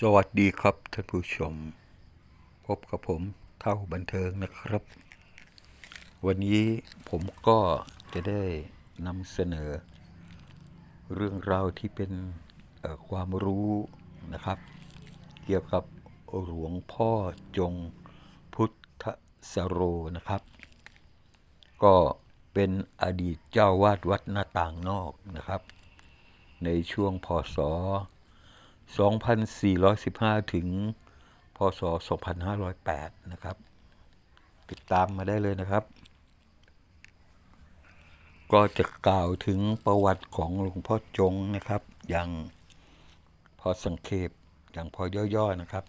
สวัสดีครับท่านผู้ชม พบกับผมเท่าบันเทิงนะครับ วันนี้ผมก็จะได้นำเสนอ เรื่องราวที่เป็นความรู้นะครับ เกี่ยวกับหลวงพ่อจงพุทธสโรนะครับ ก็เป็นอดีตเจ้าวาดวัดหน้าต่างนอกนะครับ ในช่วงพศ 2415 ถึง พศ 2508 นะครับ ติดตามมาได้เลยนะครับ ก็จะกล่าวถึงประวัติของหลวงพ่อจงนะครับ อย่างพอสังเขปอย่างพอย่อๆนะครับ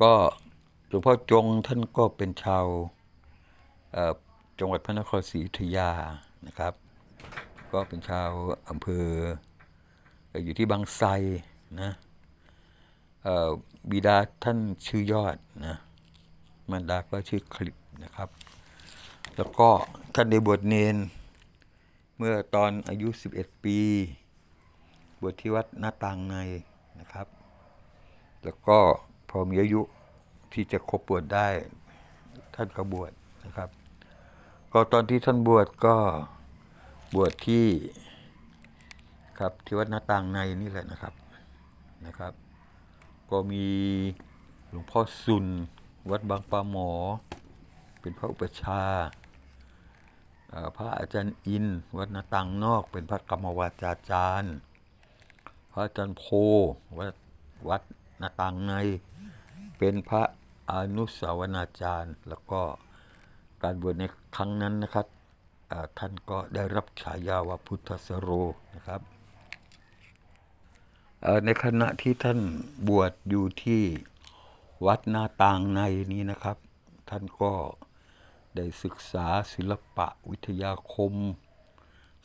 ก็หลวงพ่อจงท่านก็เป็นชาวจังหวัดพระนครศรีอยุธยานะครับ ก็เป็นชาวอำเภออยู่ที่บางไทร นะบิดาท่านชื่อยอดนะมารดาก็ชื่อคลิปนะครับ แล้วก็ท่านได้บวชเนน เมื่อตอนอายุ 11 ปี บวชที่วัดหน้าต่างในนะครับ แล้วก็พอมีอายุที่จะครบบวชได้ ท่านก็บวชนะครับ ก็ตอนที่ท่านบวชก็บวชที่ครับที่วัดหน้าต่างในนี่แหละนะครับ นะครับ ก็มีหลวงพ่อสุน วัดบางปลาหมอ เป็นพระอุปชาพระอาจารย์อิน วัดนาต่างนอก เป็นพระกรรมวาจาจารย์ พระอาจารย์โพวัดวัดนาต่างใน เป็นพระอนุสาวนาจารย์ แล้วก็การบวชในครั้งนั้นนะครับท่านก็ได้รับฉายาว่าพุทธสโรนะครับ ในขณะที่ท่านบวชอยู่ที่วัดหน้าต่างในนี้นะครับ ท่านก็ได้ศึกษาศิลปะวิทยาคม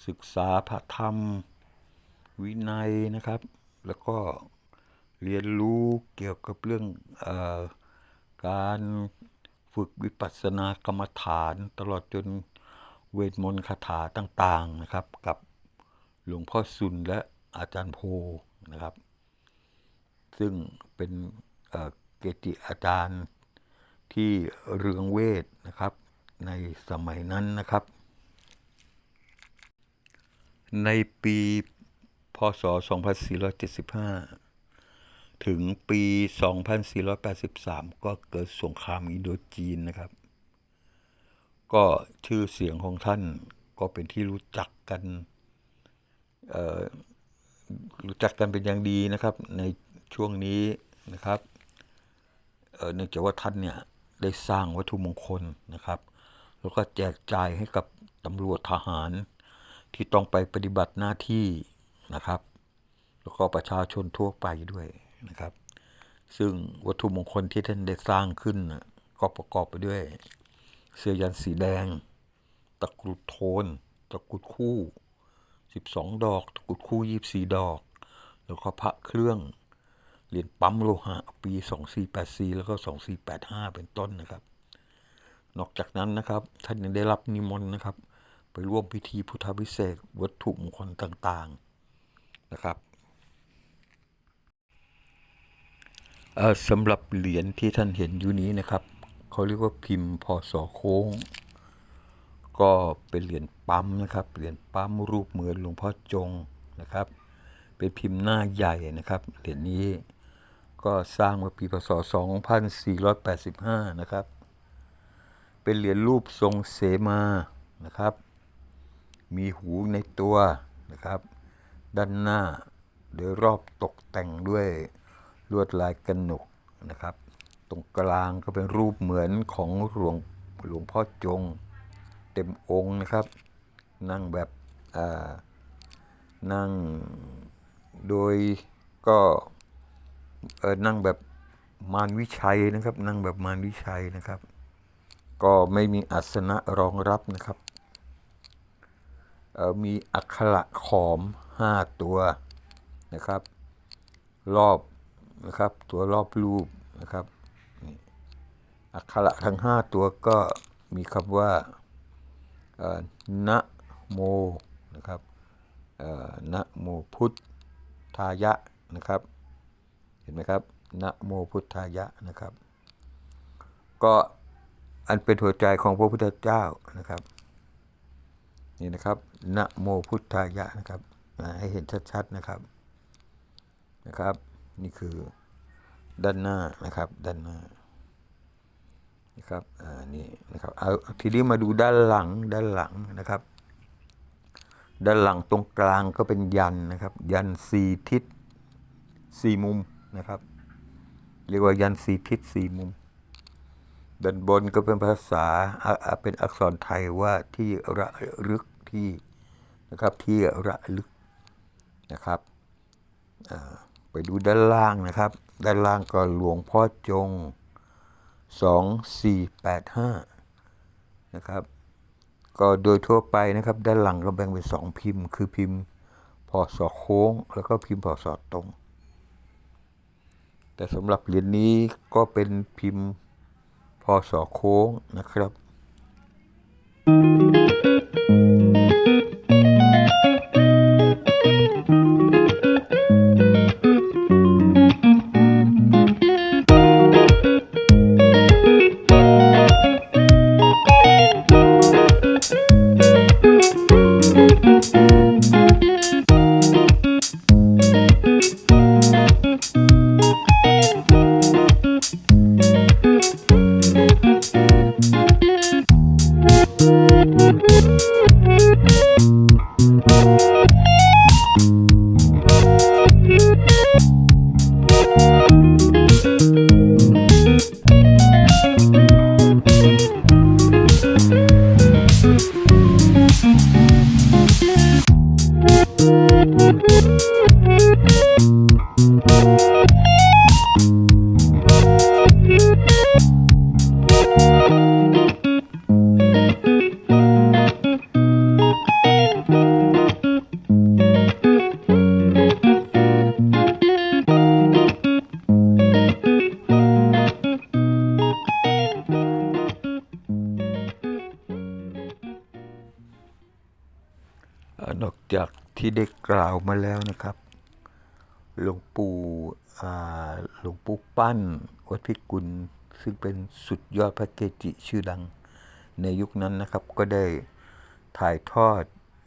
ศึกษาพระธรรม วินัยนะครับ แล้วก็เรียนรู้เกี่ยวกับเรื่องอการฝึกวิปัสสนากรรมฐานตลอดจนเวทมนต์คาถาต่าง ๆนะครับ กับหลวงพ่อสุนและอาจารย์โพ นะครับ ซึ่งเป็นเกจิอาจารย์ที่เรืองเวทนะครับ ในสมัยนั้นนะครับ ในปีพศ 2475 ถึงปี 2483 ก็เกิดสงครามอินโดจีนนะครับ ก็ชื่อเสียงของท่านก็เป็นที่รู้จักกัน รู้จักกันเป็นอย่างดีนะครับ ในช่วงนี้นะครับเนื่องจากว่าท่านเนี่ยได้สร้างวัตถุมงคลนะครับ แล้วก็แจกจ่ายให้กับตำรวจทหารที่ต้องไปปฏิบัติหน้าที่นะครับ แล้วก็ประชาชนทั่วไปด้วยนะครับ ซึ่งวัตถุมงคลที่ท่านได้สร้างขึ้นก็ประกอบไปด้วย เสื้อยันสีแดง ตะกรุดโทน ตะกรุดคู่ 12 ดอกตะกุดคู่ 24 ดอก แล้วก็พระเครื่องเหรียญปั๊มโลหะปี 2484 แล้วก็ 2485 เป็นต้นนะครับ นอกจากนั้นนะครับท่านยังได้รับนิมนต์นะครับ ไปร่วมพิธีพุทธวิเศษวัตถุมงคลต่างๆนะครับสำหรับเหรียญที่ท่านเห็นอยู่นี้นะครับ เขาเรียกว่าพิมพ์พศโค้ง ก็เป็นเหรียญปั๊มนะครับ เหรียญปั๊มรูปเหมือนหลวงพ่อจงนะครับ เป็นพิมพ์หน้าใหญ่นะครับ เหรียญนี้ก็สร้างเมื่อปีพศ 2485 นะครับ เป็นเหรียญรูปทรงเสมานะครับ มีหูในตัวนะครับ ด้านหน้าโดยรอบตกแต่งด้วยลวดลายกระหนกนะครับ ตรงกลางก็เป็นรูปเหมือนของหลวงหลวงพ่อจง เต็มองค์นะครับ นั่งแบบอ่านั่งโดยก็นั่งแบบมารวิชัยนะครับ นั่งแบบมารวิชัยนะครับ ก็ไม่มีอัสนะรองรับนะครับมีอักขระขอมห้าตัวนะครับ รอบนะครับ ตัวรอบรูปนะครับอักขระทั้งห้าตัวก็มีคำว่า นะโมนะครับนะโมพุทธายะนะครับ เห็นไหมครับนะโมพุทธายะนะครับ ก็อันเป็นหัวใจของพระพุทธเจ้านะครับนี่นะครับนะโมพุทธายะนะครับให้เห็นชัดๆนะครับนะครับ นี่คือด้านหน้านะครับด้านหน้า นะครับอ่านี่นะครับเอาทีนี้มาดูด้านหลังด้านหลังนะครับ ด้านหลังตรงกลางก็เป็นยันนะครับ ยันสี่ทิศสี่มุมนะครับ เรียกว่ายันสี่ทิศสี่มุมด้านบนก็เป็นภาษาเป็นอักษรไทยว่าที่ระลึกที่นะครับที่ระลึกนะครับอ่าไปดูด้านล่างนะครับ ด้านล่างก็หลวงพ่อจง สองสี่แปดห้านะครับ ก็โดยทั่วไปนะครับ ด้านหลังก็แบ่งเป็นสองพิมพ์ คือพิมพ์พอสอโค้ง แล้วก็พิมพ์พอสอตรง แต่สำหรับเหรียญนี้ก็เป็นพิมพ์พอสอโค้งนะครับเที่ได้กล่าวมาแล้วนะครับ หลวงปู่หลวงปู่ปั้น วัดพิกุล ซึ่งเป็นสุดยอดพระเกจิชื่อดังในยุคนั้นนะครับ ก็ได้ถ่ายทอด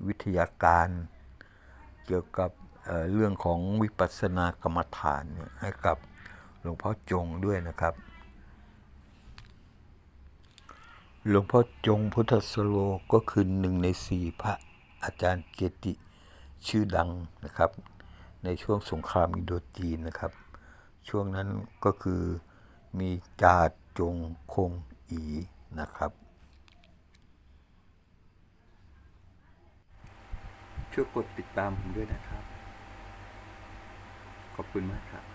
วิทยาการเกี่ยวกับเรื่องของวิปัสสนากรรมฐานให้กับหลวงพ่อจงด้วยนะครับ หลวงพ่อจงพุทธสโลก็คือหนึ่งในสี่พระอาจารย์เกจิ ชื่อดังนะครับ ในช่วงสงครามอินโดจีนนะครับ ช่วงนั้นก็คือมีจาจงคงอีนะครับ ช่วยกดติดตามผมด้วยนะครับ ขอบคุณมากครับ